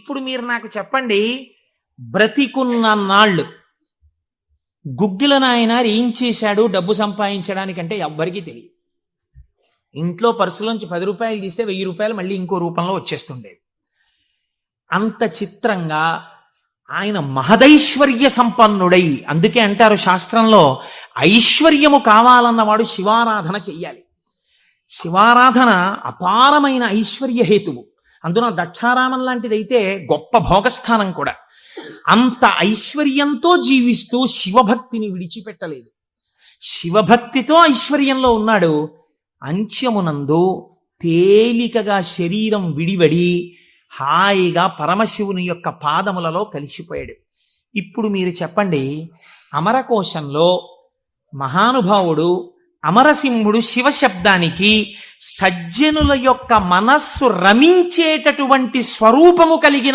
ఇప్పుడు మీరు నాకు చెప్పండి బ్రతికున్న నాళ్ళు గుగ్గిల నాయనారు ఏం చేశాడు డబ్బు సంపాదించడానికంటే ఎవ్వరికీ తెలియదు. ఇంట్లో పర్సులోంచి పది రూపాయలు తీస్తే వెయ్యి రూపాయలు మళ్ళీ ఇంకో రూపంలో వచ్చేస్తుండేవి. అంత చిత్రంగా ఆయన మహదైశ్వర్య సంపన్నుడై అందుకే అంటారు శాస్త్రంలో ఐశ్వర్యము కావాలన్నవాడు శివారాధన చెయ్యాలి. శివారాధన అపారమైన ఐశ్వర్య హేతువు. అందున దక్షారామం లాంటిదైతే గొప్ప భోగస్థానం కూడా. అంత ఐశ్వర్యంతో జీవిస్తూ శివభక్తిని విడిచిపెట్టలేదు. శివభక్తితో ఐశ్వర్యంలో ఉన్నాడు. అంత్యమునందు తేలికగా శరీరం విడివడి హాయిగా పరమశివుని యొక్క పాదములలో కలిసిపోయాడు. ఇప్పుడు మీరు చెప్పండి అమరకోశంలో మహానుభావుడు అమరసింహుడు శివశబ్దానికి సజ్జనుల యొక్క మనస్సు రమించేటటువంటి స్వరూపము కలిగిన